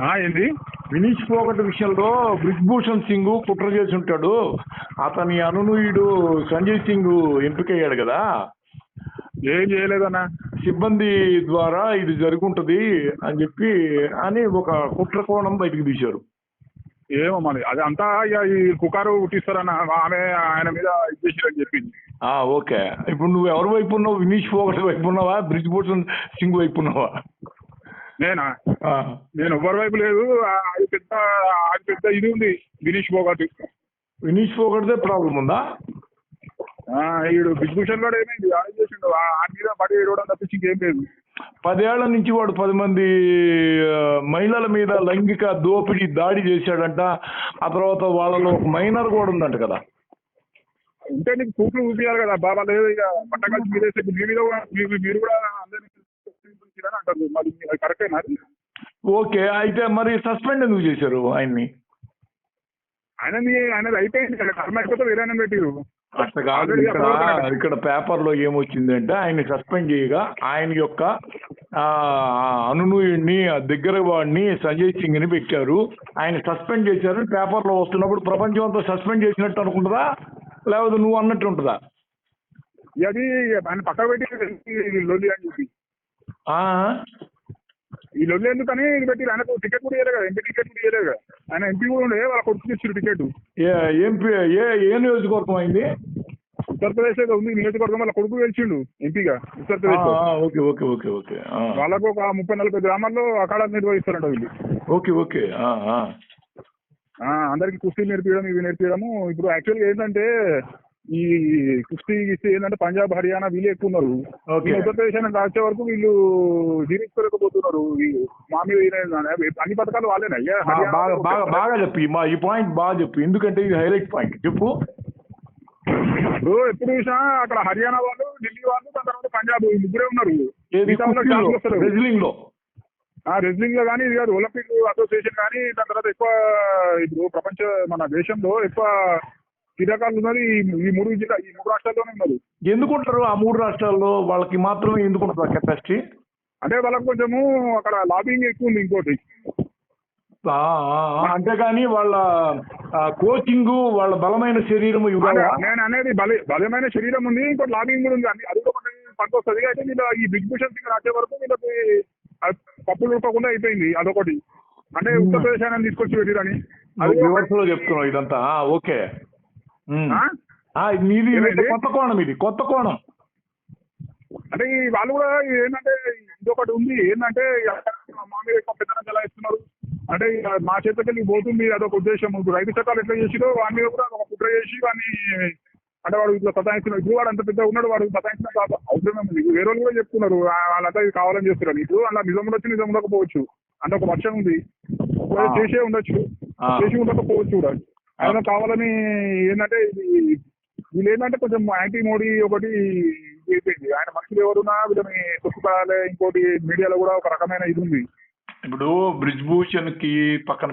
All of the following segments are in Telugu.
ఆ, ఏంది? వినీష్ పోగట్ విషయంలో బ్రిజ్భూషణ్ సింగ్ కుట్ర చేసి ఉంటాడు. అతని అనునూయుడు సంజయ్ సింగ్ ఎంపికయ్యాడు కదా. ఏం చేయలేదన్నా? సిబ్బంది ద్వారా ఇది జరుగుంటది అని చెప్పి అని ఒక కుట్ర కోణం బయటకు తీశారు. ఏమో మరి అది అంతా ఇక ఈ కుకారు పుట్టిస్తారన్న ఆమె ఆయన మీద ఇది చేసిరని చెప్పింది. ఆ ఓకే. ఇప్పుడు నువ్వు ఎవరి వైపు ఉన్నావు? వినీష్ పోగట్ వైపు ఉన్నావా? బ్రిజ్భూషణ్ సింగ్ వైపు ఉన్నావా? నేనా? ఆ, నేను ఎవరి వైపు లేదు. ఆ- అది పెద్ద అది పెద్ద ఇది ఉంది. దినేష్ పోగొట్టు వినీష్ పోగట్దే ప్రాబ్లం ఉందా? ఈడు బిగ్భూషణ్ కూడా ఏమైంది? ఆయన చేసిండు? ఆ మీద పడి ఏడవడం తప్పించి ఇంకేం లేదు. పదేళ్ళ నుంచి వాడు పది మంది మహిళల మీద లైంగిక దోపిడీ దాడి చేశాడంట. ఆ తర్వాత వాళ్ళలో ఒక మైనర్ కూడా ఉందంట కదా. ఉంటే నీకు ప్రూఫ్లు చూపించాలి కదా. బాబా లేదు ఇక. పట్టకాల్సి మీ మీద కూడా మీరు మీరు కూడా అందరినీ చూపించారని అంటారు. మరి కరెక్టేనా? ఓకే అయితే మరి సస్పెండ్ ఎందుకు చేశారు ఆయన్ని? ఆయనది ఆయనది అయిపోయింది కర్మ అయిపోతే వేరే ఆయన పెట్టిరు. అట్లా కాదు ఇక్కడ ఇక్కడ పేపర్లో ఏమొచ్చిందంటే ఆయన్ని సస్పెండ్ చేయగా ఆయన యొక్క అనునూయుడిని దగ్గర వాడిని సంజయ్ సింగ్ని పెట్టారు. ఆయన సస్పెండ్ చేశారు. పేపర్లో వస్తున్నప్పుడు ప్రపంచం అంతా సస్పెండ్ చేసినట్టు అనుకుంటుందా? లేకపోతే నువ్వు అన్నట్టు ఉంటుందా? అది ఆయన పక్కకు పెట్టి లొల్లి అని చెప్పి. లొల్లి ఎందుకని? ఇది పెట్టి ఆయనకు టికెట్ కూడా ఇవ్వలేదు కదా. ఎంపీ టికెట్ కూడా ఇవ్వలేదు కదా. ఆయన ఎంపీ కూడా ఉండే వాళ్ళ కొడుకు ఇచ్చారు టికెట్ ఏ ఏం ఏ నియోజకవర్గం అయింది? ఉత్తరప్రదేశ్ ఉంది. నియోజకవర్గం వాళ్ళ కొడుకు గెలిచిండు ఎంపీగా Uttar Pradesh okay okay okay okay. వాళ్ళకు ఒక ముప్పై నలభై గ్రామాల్లో అఖాడాలు నిర్వహిస్తారంట వీళ్ళు. Okay okay. అందరికి కుస్తీ నేర్పించడం ఇవి నేర్పించడము ఇప్పుడు యాక్చువల్గా ఏంటంటే ఈ కుస్తీ గిస్తీ ఏంటంటే పంజాబ్ హర్యానా వీళ్ళు ఎక్కువ ఉన్నారు. ఉత్తరప్రదేశ్ అనేది వచ్చే వరకు వీళ్ళు జీవించుకోలేకపోతున్నారు మా మీద అన్ని పథకాలు వాళ్ళేనా? అయ్యా ఆ, బాగా చెప్పు. మా ఈ పాయింట్ బాగా చెప్పు. ఎందుకంటే ఇది హైలైట్ పాయింట్. చెప్పు. ఇప్పుడు ఎప్పుడు చూసినా అక్కడ హర్యానా వాళ్ళు ఢిల్లీ వాళ్ళు దాని తర్వాత పంజాబ్ ముగ్గురే ఉన్నారు. రెజ్లింగ్లో ఆ రెజ్లింగ్లో కానీ ఇది కాదు. ఒలింపిక్ అసోసియేషన్ కానీ దాని తర్వాత ఎక్కువ ఇప్పుడు ప్రపంచ మన దేశంలో ఎక్కువ క్రీడాకారులు ఉన్నది ఈ- మూడు జిల్లా ఈ మూడు రాష్ట్రాల్లోనే ఉన్నారు ఎందుకుంటారు ఆ మూడు రాష్ట్రాల్లో? వాళ్ళకి మాత్రమే ఎందుకుంటారు కెపాసిటీ అంటే వాళ్ళకి కొంచెము అక్కడ లాబింగ్ ఎక్కువ ఉంది ఇంకోటి. అంతేగాని వాళ్ళ కోచింగ్ వాళ్ళ బలమైన శరీరం? నేను అనేది బల బలమైన శరీరం ఉంది ఇంకోటి లాబింగ్ కూడా ఉంది. అది కూడా పనికొస్తుంది అయితే వీళ్ళ ఈ బిగ్ భూషణ్ సింగ్ రాసే వరకు వీళ్ళకి పప్పులు ఉడకకుండా అయిపోయింది అదొకటి. అంటే ఉత్తరప్రదేశ్ ఆయన తీసుకొచ్చి పెట్టిరని. అది లో చెప్తున్నావు ఇదంతా. ఓకే. ఏమైంది? కొత్త కోణం ఇది కొత్త కోణం. అంటే ఈ వాళ్ళు కూడా ఏంటంటే ఇంకొకటి ఉంది ఏంటంటే మా మీద ఎక్కువ పెద్దగా ఎలా ఇస్తున్నారు అంటే మా చేతికి పోతుంది అదొక ఉద్దేశం. ఇప్పుడు రైతు చట్టాలు ఎట్లా చేసిరో వాడి మీద కూడా ఒక కుట్ర చేసి వాడిని అంటే వాడు ఇట్లా సతాయిస్తున్నారు ఇప్పుడు వాడు అంత పెద్ద ఉన్నాడు వాడు సతాయించిన కాదు. అవసరం ఉంది వేరే వాళ్ళు కూడా చెప్తున్నారు వాళ్ళంతా ఇది కావాలని చేస్తున్నారు. ఇప్పుడు అలా నిజం ఉండొచ్చు నిజం ఉండకపోవచ్చు. అంటే ఒక వర్షం ఉంది. చేసే ఉండొచ్చు. చేసి ఉండకపోవచ్చు కూడా. ఆయన కావాలని ఏంటంటే ఇది వీళ్ళు ఏంటంటే కొంచెం యాంటీ మోడీ ఒకటి అయిపోయింది ఆయన మనుషులు ఎవరున్నా వీళ్ళని తొక్కుపడాలి ఇంకోటి మీడియాలో కూడా ఒక రకమైన ఇది ఉంది. ఇప్పుడు బ్రిజ్భూషణ్కి పక్కన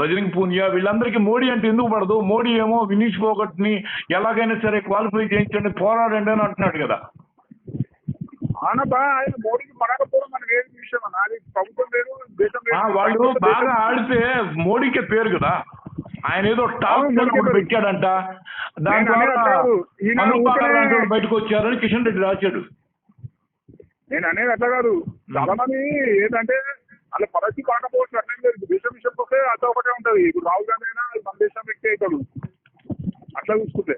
బజరంగ్ పూనియా వీళ్ళందరికీ మోడీ అంటే ఎందుకు పడదు? మోడీ ఏమో వినీష్ ఫోగట్ని ఎలాగైనా సరే క్వాలిఫై చేయించండి పోరాడండి అని అంటున్నాడు కదా. ఆనబ్బా ఆయన మోడీకి పడకపోవడం మనకి ఏది విషయం వాళ్ళు బాగా ఆడితే మోడీకే పేరు కదా. ఆయన ఏదో టాప్. పెట్టాడంట. దాని ద్వారా బయటకు వచ్చారని కిషన్ రెడ్డి రాశాడు. నేను అనేది అట్లా కాదు. చాలా మంది ఏంటంటే వాళ్ళ పరిస్థితి కాకపోవచ్చు అట్లేం లేదు. దేశం విషయంకి వస్తే అట్లా ఒకటే ఉంటది. ఇప్పుడు రాహుల్ గాంధీ అయినా మన దేశం వ్యక్తి అవుతాడు. అట్లా చూసుకుంటే.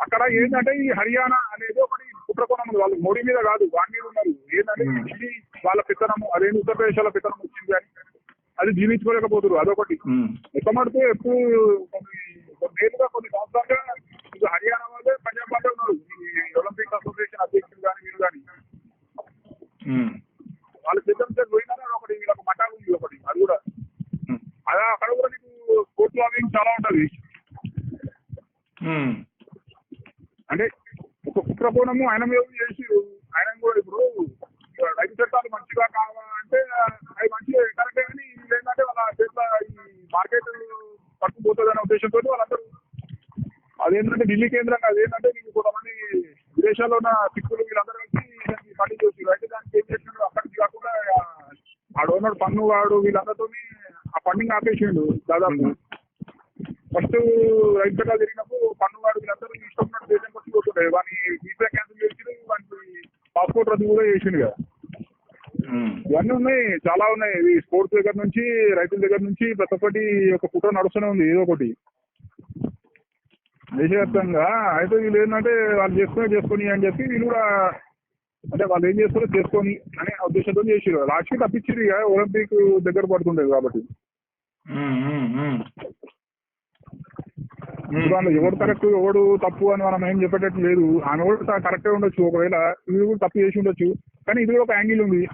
అక్కడ ఏంటంటే ఈ హర్యానా అనేది ఒకటి కుట్రకోణం ఉంది. వాళ్ళు మోడీ మీద కాదు వాడి మీద ఉన్నారు. ఏంటంటే ఢిల్లీ వాళ్ళ పెత్తనము అదేంటి ఉత్తరప్రదేశ్ వాళ్ళ పెత్తనం వచ్చింది అని అది జీర్ణించుకోలేకపోతున్నారు అదొకటి. ఎక్కమడుతూ ఎప్పుడు కొన్ని కొన్నేళ్ళుగా కొన్ని సంవత్సరాలుగా ఇది హర్యానా వాళ్ళే పంజాబ్ వాళ్ళే ఉన్నారు ఈ ఒలింపిక్ అసోసియేషన్ అధ్యక్షులు కానీ వీళ్ళు కానీ. వాళ్ళు సిద్ధం చేసి పోయినా ఒకటి వీళ్ళకి మఠాలు ఉంది ఒకటి అది కూడా. అదే అక్కడ కూడా నీకు కోర్టు లాబింగ్ చాలా ఉంటది. అంటే ఒక కుట్రకోణము ఆయన మీద ఉద్దేశంతో వాళ్ళందరూ అదేంటంటే ఢిల్లీ కేంద్రంగా అదేంటంటే మీకు కొంతమంది విదేశాల్లో ఉన్న సిక్కులు వీళ్ళందరూ కలిసి దాన్ని పండించవచ్చు అయితే దానికి ఏం చేసినారు అక్కడికి కాకుండా ఉన్నాడు పన్ను వాడు వీళ్ళందరితో ఆ ఫండింగ్ ఆపేసిండు దాదాపు. ఫస్ట్ రైతు చట్టాలు జరిగినప్పుడు పన్ను వాడు వీళ్ళందరూ ఇష్టం ఉన్నట్టు దేశంకి వచ్చి పోతుండే వాని వీసా క్యాన్సిల్ చేసి వానికి పాస్పోర్ట్ రద్దు కూడా చేసిండు కదా. ఇవన్నీ ఉన్నాయి. చాలా ఉన్నాయి. ఇవి స్పోర్ట్స్ దగ్గర నుంచి రైతుల దగ్గర నుంచి ప్రతి ఒక్కటి ఒక కుట్ర నడుస్తూనే ఉంది. ఏదో ఒకటి. దేశవ్యాప్తంగా. అయితే వీళ్ళు ఏంటంటే వాళ్ళు చేసుకుని చేసుకొని అని చెప్పి వీళ్ళు కూడా అంటే వాళ్ళు ఏం చేస్తారో చేసుకొని అనే ఉద్దేశంతో చేసారు లాస్ట్కి తప్పించారు ఇక. ఒలింపిక్ దగ్గర పడుతుండేది కాబట్టి. ఉమ్. ఇప్పుడు వాళ్ళు ఎవడు కరెక్ట్ ఎవడు తప్పు అని మనం ఏం చెప్పేటట్టు లేదు. ఆమె కూడా కరెక్టే ఉండొచ్చు. ఒకవేళ ఇది కూడా తప్పు చేసి ఉండొచ్చు. కానీ ఇది కూడా ఒక యాంగిల్ ఉంది.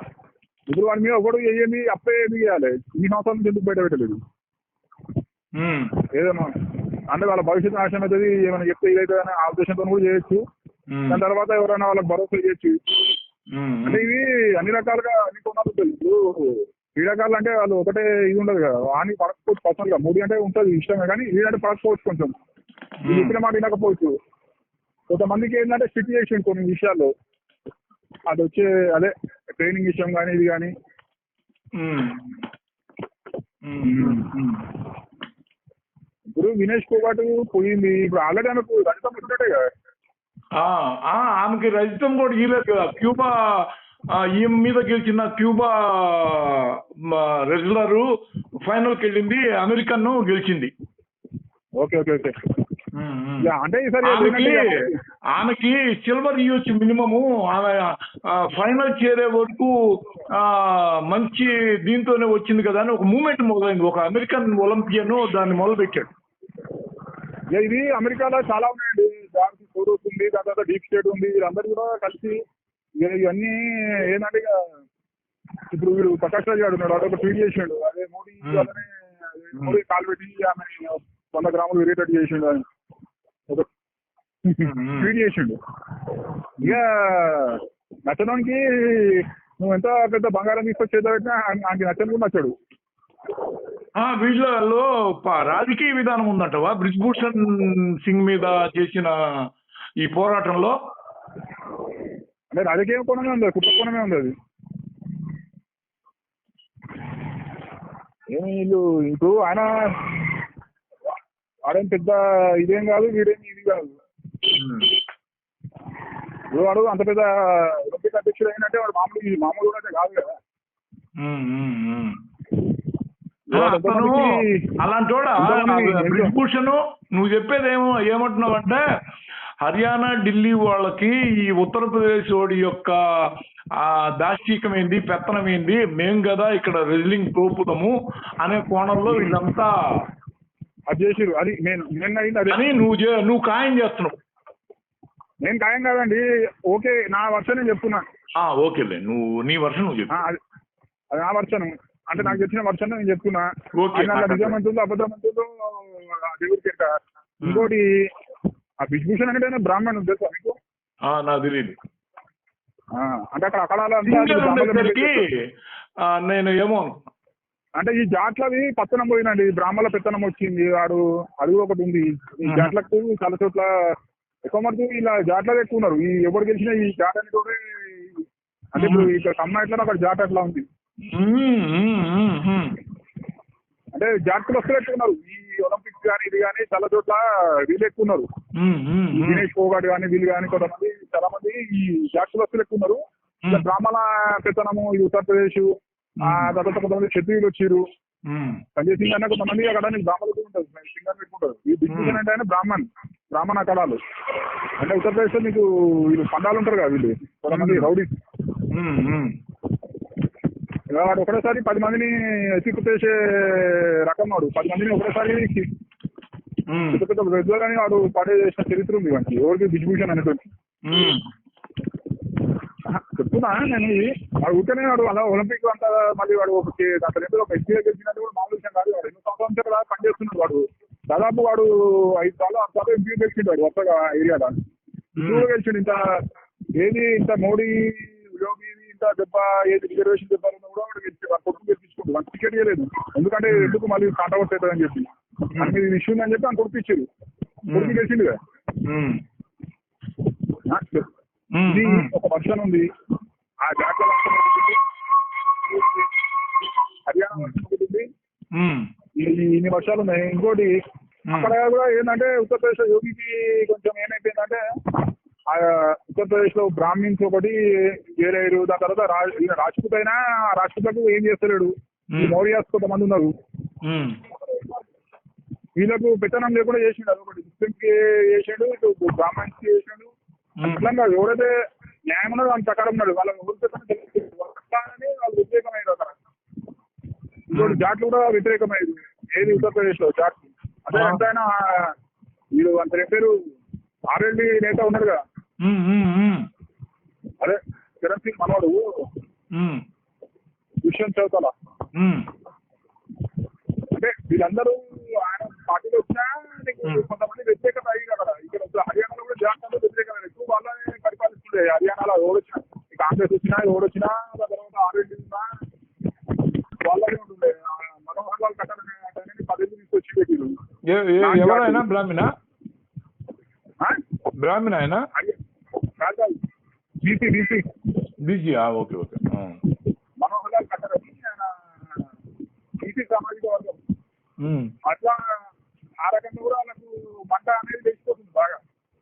ఇప్పుడు వాడి మీద ఒకడు వేయండి అప్పే ఏది చేయాలి? ఈ సంవత్సరం నుంచి ఎందుకు బయట పెట్టలేదు. ఏదైనా అంటే వాళ్ళ భవిష్యత్తు నాశనం అవుతుంది ఏమైనా చెప్తే ఇదైతే అని ఆ ఉద్దేశంతో కూడా చేయొచ్చు. దాని తర్వాత ఎవరైనా వాళ్ళకి భరోసా చేయొచ్చు. అంటే ఇవి అన్ని రకాలుగా అన్ని కొనాలి ఇప్పుడు క్రీడాకారులు అంటే వాళ్ళు ఒకటే ఇది ఉండదు కదా. వాని పడకపోవచ్చు పర్సనల్గా. మూడు అంటే ఉంటుంది ఇష్టమే. కానీ వీడంటే పడకపోవచ్చు కొంచెం. చెప్పిన మాట వినకపోవచ్చు. కొంతమందికి ఏంటంటే చేసిండు కొన్ని విషయాల్లో అది వచ్చే అదే ట్రైనింగ్ విషయం కానీ ఇది కానీ. ఇప్పుడు వినేష్ పోగాటు పోయింది. ఇప్పుడు ఆల్రెడీ ఆమెకు రజతం వచ్చినట్టే కదా. ఆ, ఆ, ఆమెకి రజితం కూడా ఇయలేదు కదా. క్యూబా ఈమె మీద గెలిచిన క్యూబా రెగ్యులర్ ఫైనల్కి వెళ్ళింది అమెరికన్ గెలిచింది. Okay okay okay. అంటే ఈసారి ఆమెకి సిల్వర్ ఇవ్వచ్చు మినిమము ఆమె ఫైనల్ చేరే వరకు మంచి దీంతోనే వచ్చింది కదా అని ఒక మూమెంట్ మొదలైంది. ఒక అమెరికన్ ఒలింపియన్ దాన్ని మొదలుపెట్టాడు. ఇది అమెరికాలో చాలా ఉన్నాయండి. దానికి ఫోటోస్ ఉంది దాని తర్వాత డీప్ స్టేట్ ఉంది. వీళ్ళందరూ కూడా కలిసి ఇవన్నీ ఏంటంటే ఇక ఇప్పుడు వీడు ప్రకాష్ రాజ్ గారు ఉన్నాడు అదొక ట్వీట్ చేసిండు. అదే మోడీ మోడీ కాలు పెట్టి ఆమె వంద గ్రాములు విరిగేటట్టు చేసిండు అని. ట్వీట్ చేసిండు. ఇక నచ్చడానికి నువ్వు ఎంత పెద్ద బంగారం తీసుకొచ్చి చేత పెట్టినా ఆయనకి నచ్చని కూడా నచ్చాడు. ఆ, వీళ్ళలో రాజకీయ విధానం ఉందంటవా? బ్రిజ్భూషణ్ సింగ్ మీద చేసిన ఈ పోరాటంలో? అంటే రాజకీయ కోణమే ఉంది కుటుంబ కోణమే ఉంది అది. ఏమి వీళ్ళు ఇప్పుడు ఆయన వాడేం పెద్ద ఇదేం కాదు వీడేం ఇది కాదు. ఇప్పుడు వాడు అంత పెద్ద ఒలింపిక్ అధ్యక్షుడు అయినట్టే వాడు మామూలు ఈ మామూలు కూడా కాదు కదా. అలాంటి నువ్వు చెప్పేది ఏమో ఏమంటున్నావు అంటే హర్యానా ఢిల్లీ వాళ్ళకి ఈ ఉత్తరప్రదేశ్ వాడి యొక్క ఆ దాష్టీకం ఏంది పెత్తనం ఏంది మేం కదా ఇక్కడ రెజ్లింగ్ తోపుతాము అనే కోణంలో వీళ్ళంతా అది చేసిరు అది నేను నేను అయింది అదే. నువ్వు చే- నువ్వు ఖాయం చేస్తున్నావు. నేను ఖాయం కాదండి. ఓకే నా వర్షం నేను చెప్తున్నా. ఆ, ఓకేలే నువ్వు నీ వర్షం నువ్వు ఆ, చెప్పు అది అది నా వర్షం అంటే నాకు తెలిసిన వర్షం నేను చెప్తున్నా. ఓకే, ఆయన అలా దేవుడికి. ఇంకోటి ఆ బిష్భూషణ్ అంటే ఆయన బ్రాహ్మణుడు తెలుసా మీకు? ఆ, నాకు తెలియదు ఆ, అంటే అక్కడ అక్కడాలు అంతా సింగల్ బ్రాహ్మణులు ఉండేసరికి పెట్టి- ఆ, నేను ఏమో అనుకున్నా. అంటే ఈ జాట్లవి పత్తనం పోయినండి బ్రాహ్మణుల పెత్తనం వచ్చింది. వాడు అది ఒకటి ఉంది. ఈ. జాట్లకు చాలా చోట్ల ఎక్కువ మటుకు ఇలా జాట్లది ఎక్కువ ఉన్నారు. ఈ ఎవరు గెలిచినా ఈ జాట్ అని కూడా అంటే ఇప్పుడు ఇక్కడ కమ్మ ఎట్లా అక్కడ జాట్ అట్లా ఉంది. అంటే జాట్కులు వస్తే ఎక్కువ ఈ ఒలింపిక్స్ కానీ ఇది కానీ చాలా చోట్ల వీళ్ళు ఉమ్. దినేష్ పోగాడు కానీ వీళ్ళు కానీ కొంతమంది చాలా మంది ఈ జాట్కులు వస్తే ఎక్కువ ఉన్నారు. ఇలా. బ్రాహ్మణ పెత్తనము ఈ ఉత్తరప్రదేశ్ తర్వాత కొంతమంది క్షత్రియులు వచ్చిర్రు ఉమ్. సంజయ్ సింగ్ అన్న కొంతమంది అక్కడ బ్రాహ్మణులు ఉంటుంది సింగర్ పెట్టుకుంటారు ఈ దిగ్విజన్ అంటే ఆయన బ్రాహ్మణ్ బ్రాహ్మణ కళాలు. అంటే ఉత్తరప్రదేశ్లో మీకు వీళ్ళు పండాలు ఉంటారు కదా వీళ్ళు. కొంతమంది మ్మ్. రౌడీ ఉమ్, ఉమ్. వాడు ఒకటేసారి పది మందిని చేసే రకం వాడు. పది మందిని ఒకటేసారి అని వాడు పడే చేసిన చరిత్ర ఉంది వానికి. ఎవరికి డిస్ట్రిబ్యూషన్ అనేటువంటి. చెప్తున్నా నేను ఇది వాడు ఊరికనే వాడు అలా ఒలింపిక్ అంతా మళ్ళీ వాడు ఒక అతను ఏదో ఒక ఎస్పీఐ గెలిచినట్టు కూడా మామూలు విషయం కాదు. వాడు ఎన్నో సంవత్సరాల కూడా పనిచేస్తున్నాడు వాడు. దాదాపు వాడు ఐదు సార్లు ఆరు సార్లు ఎంపీ గెలిచిండు వాడు కొత్తగా ఏరియాలో. ఇప్పుడు కూడా గెలిచిండు. ఇంత ఏది ఇంత మోడీ యోగి ఇంత దెబ్బ ఏది రిజర్వేషన్ దెబ్బ ఉన్నా కూడా వాడు గెలిచి వాడు కొడుకు గెలిపించుకుంటు వాడు టికెట్ ఇవ్వలేదు ఎందుకంటే ఎందుకు మళ్ళీ కాంట్రవర్ట్ అవుతుందని చెప్పి. అని మీద ఇష్యూ ఉందని చెప్పి ఆయన కొడుకు ఇచ్చారు కొడుకు గెలిచిండు కదా. చెప్పు. ఇది. ఒక వర్షన్ ఉంది. ఆ జాతర ఉమ్, ఈ ఇన్ని వర్షాలు ఉన్నాయి. ఇంకోటి అక్కడ కూడా ఏంటంటే ఉత్తరప్రదేశ్లో యోగికి కొంచెం ఏమైపోయిందంటే ఆ ఉత్తరప్రదేశ్లో బ్రాహ్మిన్స్ ఒకటి వేరేరు దాని తర్వాత రాజ్పుత్ అయినా ఆ రాజ్పుత్లకు ఏం చేస్తలేడు. మౌర్యాస్ కొంతమంది ఉన్నారు. వీళ్ళకు పెత్తనం లేకుండా చేసిండు. అదొకటి. ముస్లిం కి చేసాడు ఇటు బ్రాహ్మణ్స్కి చేసాడు అట్లా ఎవరైతే న్యాయం ఉన్నదో దాని ప్రకారం ఉన్నాడు. వాళ్ళ వాళ్ళు వ్యతిరేకమైంది అక్కడ. ఇంకోటి జాట్లు కూడా వ్యతిరేకమైంది ఏది ఉత్తరప్రదేశ్లో జాట్లు. అదే ఆ. ఎంతైనా వీడు అంత పేరు ఆర్ఎల్డి నేత ఉన్నాడు కదా. అదే కిరణ్ సింగ్ మనోడు. ఉమ్, దుష్యంత్ చౌతాల అంటే వీళ్ళందరూ ఆయన పార్టీలో వచ్చినా. కొంతమంది వ్యతిరేకత హర్యానాలో ఓడొచ్చినా. కాంగ్రెస్ వచ్చినా ఓడొచ్చినా తర్వాత ఆర్ఎల్డీ ఉన్నా వాళ్ళనే ఉంటుండే. మనోహర్ లాల్ ఖట్టర్ అంటే పదవి తీసుకొచ్చి పెట్టిరు ఎవరైనా బ్రాహ్మణ? బ్రాహ్మణ ఆయన BC BC. BC okay okay. Manohar Lal Khattar అని బీసీ సామాజిక వర్గం. అట్లా ఆ రకంగా కూడా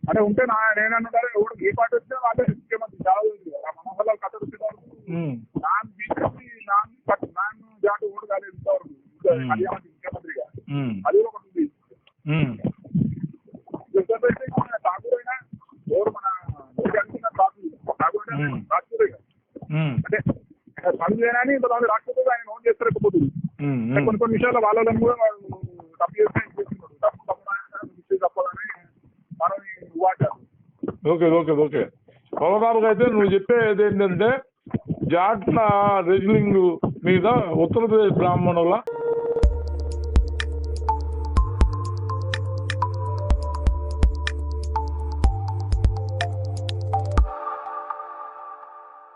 అంటే ఉంటే నా నేనన్నాడు ఎవడు ఏ పార్టీ వచ్చినా వాళ్ళే ముఖ్యమంత్రి చాలా మనోహర్ లాల్ వరకు ఉమ్, non BJP non non Jat vote కాలేదు ఇంతవరకు ఇంకా Hmm. హర్యానా ముఖ్యమంత్రిగా. అది ఒకటి ఉంది. ఠాకూర్ అయినా ఎవరు మన ఠాకూర్ ఠాకూర్ ఉమ్, అంటే పనులు లేనని ఇంతమంది రాకపోతే ఆయన ఓన్ అంటే కొన్ని కొన్ని విషయాల్లో వాళ్ళని కూడా వాళ్ళు తప్పు చేస్తే ఏం చేస్తున్నారు తప్పు తప్పు మిస్టేక్ తప్పదని మనం వాచారు ఓకే ఓకే ఓకే. పొలగారుగా అయితే నువ్వు చెప్పేది ఏంటంటే జాట్ల రెజ్లింగ్ మీద ఉత్తరప్రదేశ్ బ్రాహ్మణుల